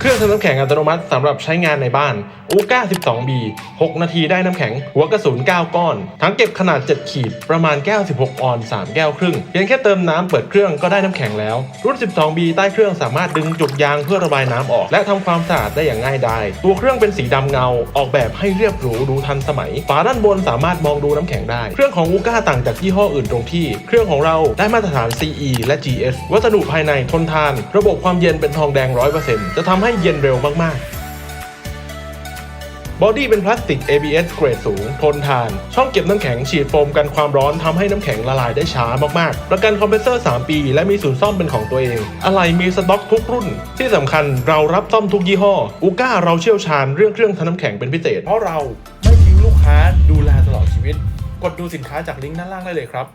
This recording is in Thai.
เครื่องทำน้ำแข็งอัตโนมัติสำหรับใช้งานในบ้านอูก้า 12B 6 นาทีได้น้ำแข็ง หัวกระสุน 9 ก้อนถังเก็บขนาด 7 ขีด ประมาณแก้ว 16 ออน 3 แก้วครึ่ง เพียงแค่เติมน้ำเปิดเครื่องก็ได้น้ำแข็งแล้ว รุ่น 12B ใต้เครื่องสามารถดึงจุกยางเพื่อระบายน้ำออก และทำความสะอาดได้อย่างง่ายดายตัวเครื่องเป็นสีดำเงา ออกแบบให้เรียบหรูดูทันสมัย ฝาด้านบนสามารถมองดูน้ำแข็งได้ เครื่องของอูก้าต่างจากยี่ห้ออื่นตรงที่ เครื่องของเราได้มาตรฐาน CE และ GS วัสดุภายในทนทาน ระบบความเย็นเป็นทองแดง 100%จะทำใหให้เย็นเร็วมากๆ บอดี้เป็นพลาสติก ABS เกรดสูง ทนทาน ช่องเก็บน้ำแข็งฉีดโฟมกันความร้อนทำให้น้ำแข็งละลายได้ช้ามากๆ ประกันคอมเพรสเซอร์ 3 ปี และมีศูนย์ซ่อมเป็นของตัวเอง อะไรมีสต็อกทุกรุ่น ที่สำคัญเรารับซ่อมทุกยี่ห้อ อูก้าเราเชี่ยวชาญเรื่องเครื่องทำน้ำแข็งเป็นพิเศษ เพราะเราไม่ทิ้งลูกค้าดูแลตลอดชีวิต กดดูสินค้าจากลิงก์ด้านล่างได้เลยครับ